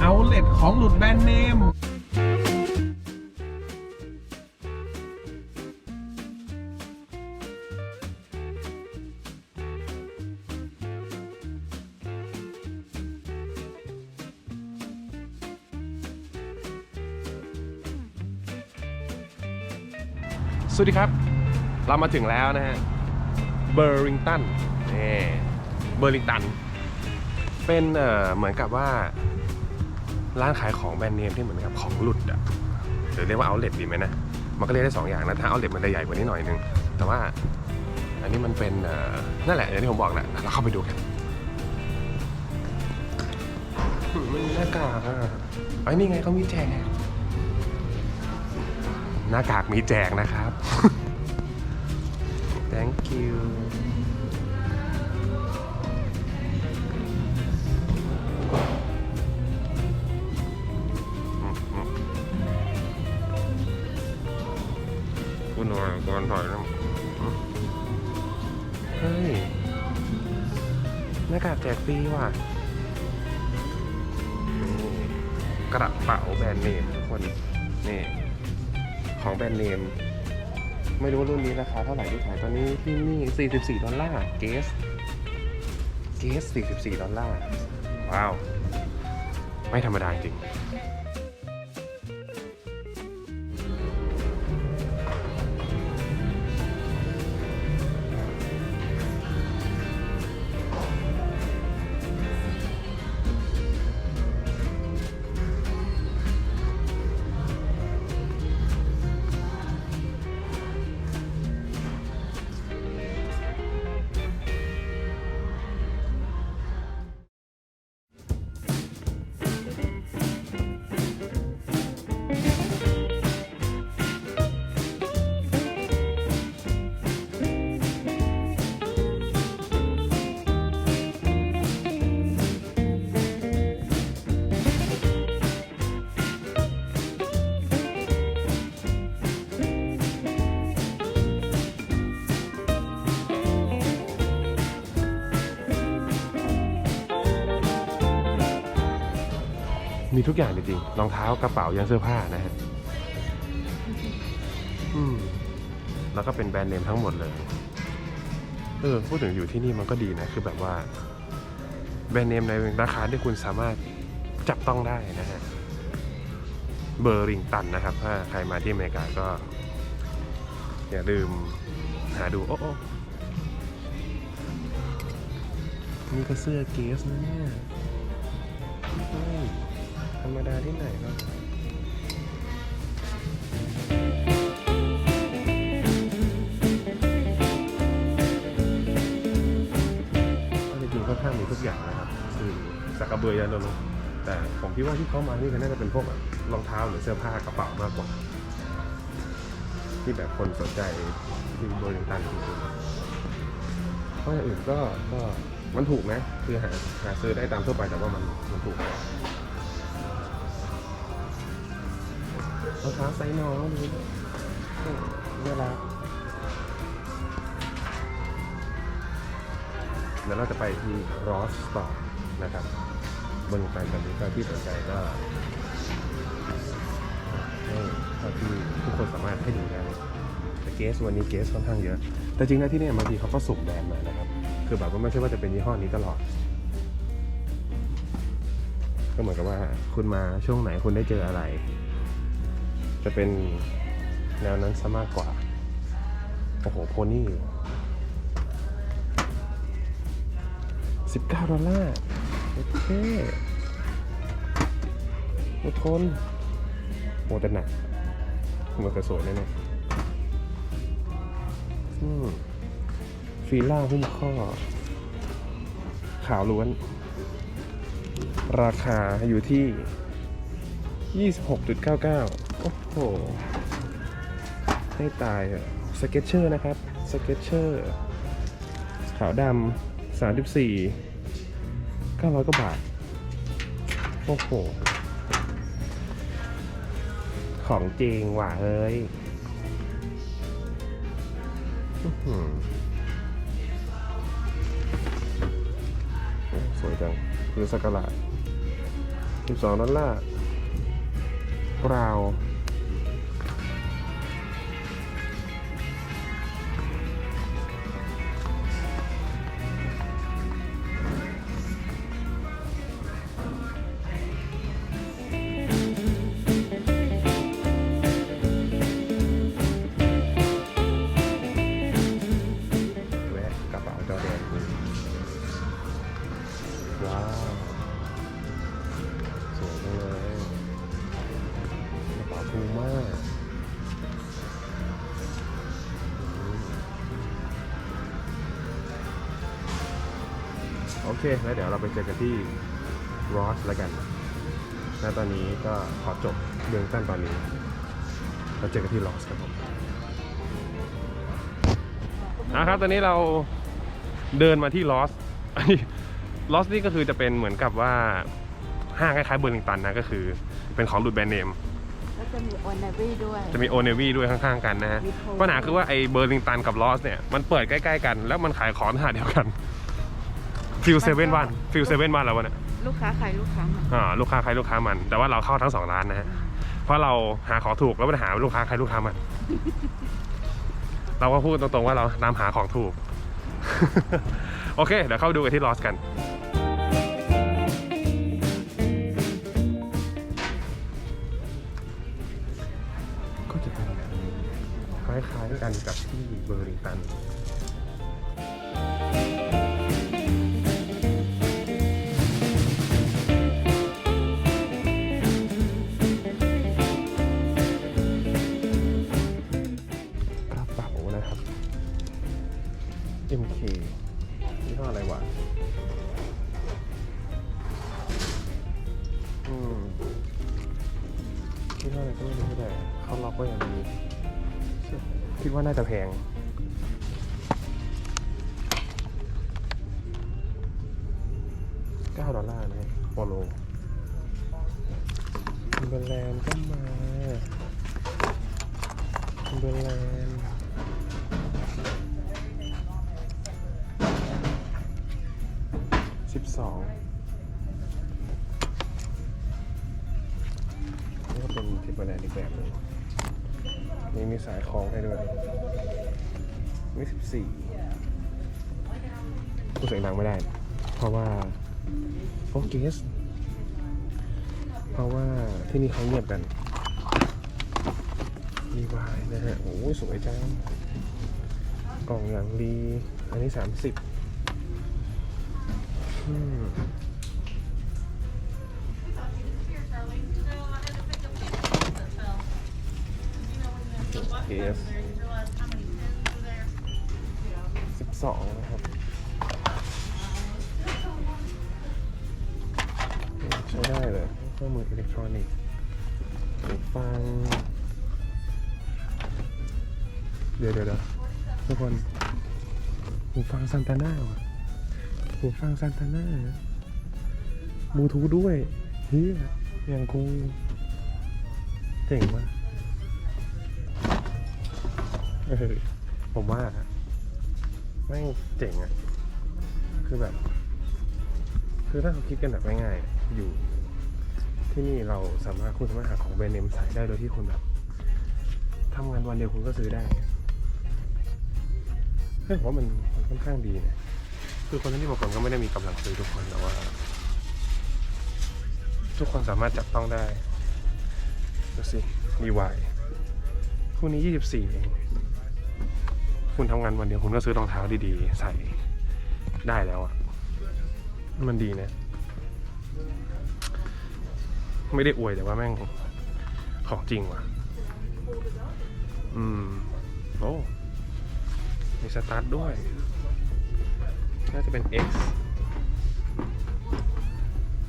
เอาเล็ตของหลุดแบรนด์เนมสวัสดีครับ เรามาถึงแล้วนะฮะเบอร์ริงตันนี่เบอร์ริงตัน เป็นเอ่อเหมือนกับว่า ร้านขายของแบรนด์เนมที่เหมือนกับของหลุดอะหรือเรียกว่าเอาเล t ดีไหมนะ มันก็เรียกได้สองอย่างนะ ถ้าเอาเล t มันจะใหญ่กว่านี้หน่อยนึง แต่ว่าอันนี้มันเป็นนั่นแหละอย่างที่ผมบอกแหละเราเข้าไปดูกันมันมีหน้ากากอะไอ้นี่ไงเขามีแจกหน้ากากมีแจกนะครับ thank you หน้ากากแจกฟรีว่ะนี่กระเป๋าแบรนด์เนมทุกคนนี่ของแบรนด์เนม ไม่รู้รุ่นนี้ราคาเท่าไหร่ที่ขายตอนนี้ที่นี่ 44 ดอลลาร์เกสเกส44 ดอลลาร์ ว้าว ไม่ธรรมดาจริง มีทุกอย่างจริงๆรองเท้ากระเป๋ายันเสื้อผ้านะฮะอืมแล้วก็เป็นแบรนด์เนมทั้งหมดเลย เออ พูดถึงอยู่ที่นี่มันก็ดีนะ คือแบบว่า แบรนด์เนมในราคาที่คุณสามารถจับต้องได้นะฮะ เบอร์ริงตันนะครับ ถ้าใครมาที่อเมริกาก็ อย่าลืมหาดู โอ้โอนี่ก็เสื้อเกสนะเนี่ย ธรรมดาที่ไหนครับก็จริงๆค่อนข้างมีทุกอย่างนะครับคือสักกระเบือยันรถแต่ผมคิดว่าที่เขามานี่ก็น่าจะเป็นพวกแบบรองเท้าหรือเสื้อผ้ากระเป๋ามากกว่า ที่แบบคนสนใจที่บริการจริงๆเพราะอย่างอื่นก็ก็มันถูกนะคือหาหาซื้อได้ตามทั่วไปแต่ว่ามันมันถูก รองเท้าไซส์น้องดูดิโอ้น่ารักเดี๋ยวเราจะไปที่รอสต่อนะครับบนการแบบนี้ก็ที่สนใจก็ให้ที่ทุกคนสามารถให้ดูได้แต่เกสวันนี้เกสค่อนข้างเยอะ แต่จริงนะที่นี่บางทีเขาก็สุ่มแบรนด์มานะครับ คือแบบว่าไม่ใช่ว่าจะเป็นยี่ห้อนี้ตลอด ก็เหมือนกับว่าคุณมาช่วงไหนคุณได้เจออะไร จะเป็นแนวนั้นซะมากกว่า โอ้โห โพนี่สิบเก้าดอลลาร์ โอเคทุกคนโอ้แต่หนักมันจะสวยแน่ๆอืมฟีล่าหุ้มข้อ ขาวล้วน ราคาอยู่ที่ 26.99 โอ้โห ให้ตายอะสเก็ตเชอร์นะครับ สเก็ตเชอร์ ขาวดำ34 900กว่าบาท โอ้โห ของจริงว่ะเฮ้ยอื้อหือโอ้สวยจังคือสักการะสิบสองดอลลาร์เปล่าว โอเค แล้วเดี๋ยวเราไปเจอกันที่รอสแล้วกันและตอนนี้ก็ขอจบเบื้องต้นตอนนี้เราเจอกันที่ลอสครับผมนะครับ ตอนนี้เราเดินมาที่ลอสอันนี้ลอสนี่ก็คือจะเป็นเหมือนกับว่าห้างคล้ายๆเบอร์ลิงตันนะก็คือ เป็นของดูดแบรนด์เนมแล้วจะมีโอนาวีด้วย จะมีโอเนวีด้วยข้างๆกันนะฮะมีโพลปัญหาคือว่าไอ้เบอร์ลิงตันกับลอสเนี่ยมันเปิดใกล้ๆกัน แล้วมันขายของสถานเดียวกัน ฟิลเซเว่นวันฟิลเซเว่นวันแล้ววะเนี่ยลูกค้าใครลูกค้ามันอ่าลูกค้าใครลูกค้ามัน แต่ว่าเราเข้าทั้งสองร้านนะฮะเพราะเราหาของถูกแล้วปัญหาลูกค้าใครลูกค้ามัน เราก็พูดตรงๆว่าเราตามหาของถูก โอเค เดี๋ยวเข้าดูกันที่ลอสกันก็จะเป็นแบบนี้คล้ายๆกันกับที่เบอร์ลิงตัน น่าจะแพงเก้าดอลลาร์นะโปโลเบอร์แลนด์ก็มาเบอร์แลนด์สิบสองนี่ก็เป็นทิปเปอร์แลนด์อีกแบบหนึงนี่มีสายคล้องให้ด้วย นี่สิบสี่กูเสียงดังไม่ได้ เพราะว่าโอเกสเพราะว่าที่นี่เขาเงียบกันรีวายนะฮะ โอ้ยสวยจัง กล่องอย่างดี อันนี้สามสิบอืมเคส สองนะครับใช้ได้เลยเครื่องมืออิเล็กทรอนิกส์หูฟัง เดี๋ยวเดี๋ยวดะทุกคนหูฟังซันตาน่าว่ะหูฟังซันตาน่าบลูทูธด้วยเฮียอย่างกูเจ๋งมากเออผมว่า ไม่งเจ๋งอะคือแบบ คือถ้าเขาคิดกันแบบง่ายๆอยู่ ที่นี่เราสามารถคุณสามารถหาของแบรนด์เนมใส่ได้โดยที่คุณแบบทำงานวันเดียวคุณก็ซื้อได้เฮ้ยผมว่ามันมันค่อนข้างดีนะคือคนที่บางคนก็ไม่ได้มีกำลังซื้อทุกคนแต่ว่า ทุกคนสามารถจับต้องได้ดูสิรีวายคู่นี้ 24เอง คุณทำงานวันเดียวคุณก็ซื้อรองเท้าดีๆ ใส่ได้แล้วอะมันดีนะ ไม่ได้อวยแต่ว่าแม่งของจริงว่ะ อืม โอ้มีสตาร์ทด้วย น่าจะเป็น X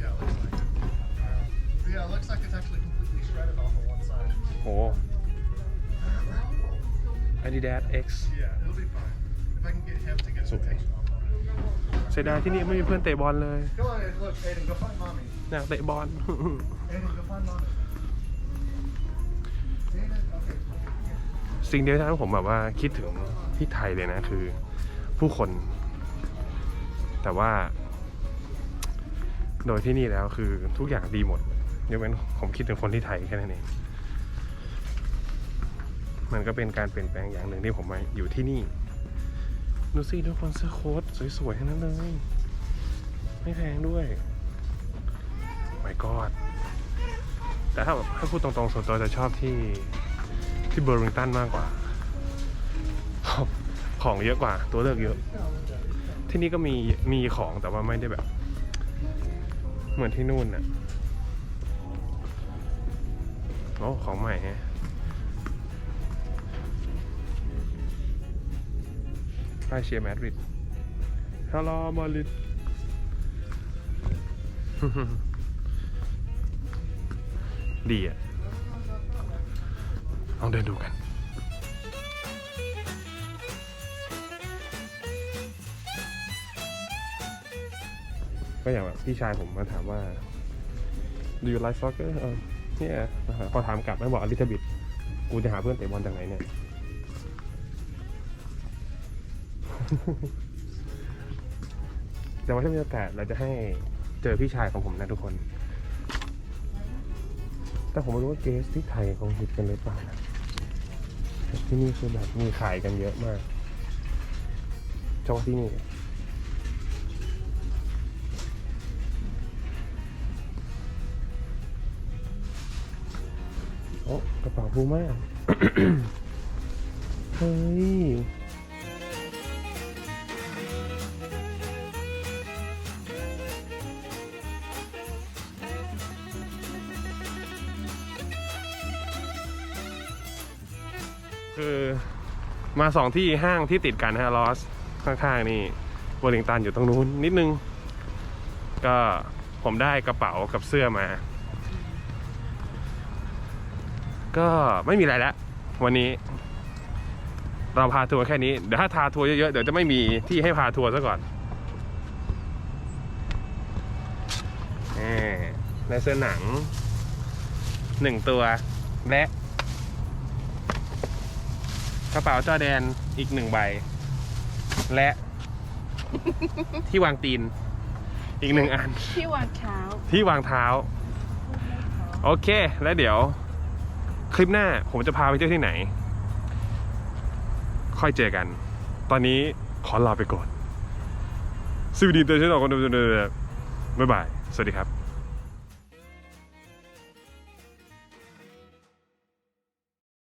Yeah, it looks like. Yeah, it looks like it's actually completely shredded off on one side. โ some tension off on it. เสียดายที่นี่ไม่มีเพื่อนเตะบอลเลย Come on, look, Aiden, go find mommy. อยากเตะบอล Aiden, go find mommy. Aiden, okay. สิ่งเดียวที่ทำให้ผมแบบว่าคิดถึงที่ไทยเลยนะคือ ผู้คน แต่ว่า โดยที่นี่แล้วคือทุกอย่างดีหมดยกเว้นผมคิดถึงคนที่ไทยแค่นั้นเอง มันก็เป็นการเปลี่ยนแปลงอย่างหนึ่งที่ผมมาอยู่ที่นี่ ดูสิทุกคนเสื้อโค้ทสวยๆทั้งนั้นเลย ไม่แพงด้วย my god แต่ถ้าแบบถ้าพูดตรงๆส่วนตัวจะชอบที่ที่เบอร์ริงตันมากกว่า ของเยอะกว่า ตัวเลือกเยอะ ที่นี่ก็มีมีของแต่ว่าไม่ได้แบบ เหมือนที่นู่นน่ะโอ้ของใหม่ฮะ ป้ายเชียร์มาดริดฮัลโหลมาดริดดีอะลองเดินดูกันก็อย่างแบบพี่ชายผมมาถามว่า do you like soccer เออเนี่ยพอถามกลับไม่บอกอลิทบิดกูจะหาเพื่อนเตะบอลจากไหนเนี่ย แต่ว่าถ้ามีโอกาสเราจะให้เจอพี่ชายของผมนะทุกคน แต่ผมไม่รู้ว่าเกสที่ไทยคงฮิตกันเลยเปล่านะที่นี่คือแบบมีขายกันเยอะมากเฉพาะที่นี่โอ้กระเป๋าพูม่าเฮ้ย คือมาสองที่ห้างที่ติดกันนะฮะลอสข้างๆนี่วอลิงตันอยู่ตรงนู้นนิดนึง ก็ผมได้กระเป๋ากับเสื้อมา ก็ไม่มีอะไรแล้ววันนี้ เราพาทัวร์แค่นี้ เดี๋ยวถ้าทาทัวร์เยอะๆ เดี๋ยวจะไม่มีที่ให้พาทัวร์ซะก่อนแหมในเสื้อหนังหนึ่งตัวและ ระเป๋าจอแดนอีกหนึ่งใบ และ ที่วางตีน อีกหนึ่งอัน ที่วางเท้าที่วางเท้า โอเค แล้วเดี๋ยว คลิปหน้าผมจะพาไปเที่ยวที่ไหน ค่อยเจอกัน ตอนนี้ขอลาไปก่อนสวัสดีเตอร์ชนอลคนดูบ๊ายบาย สวัสดีครับ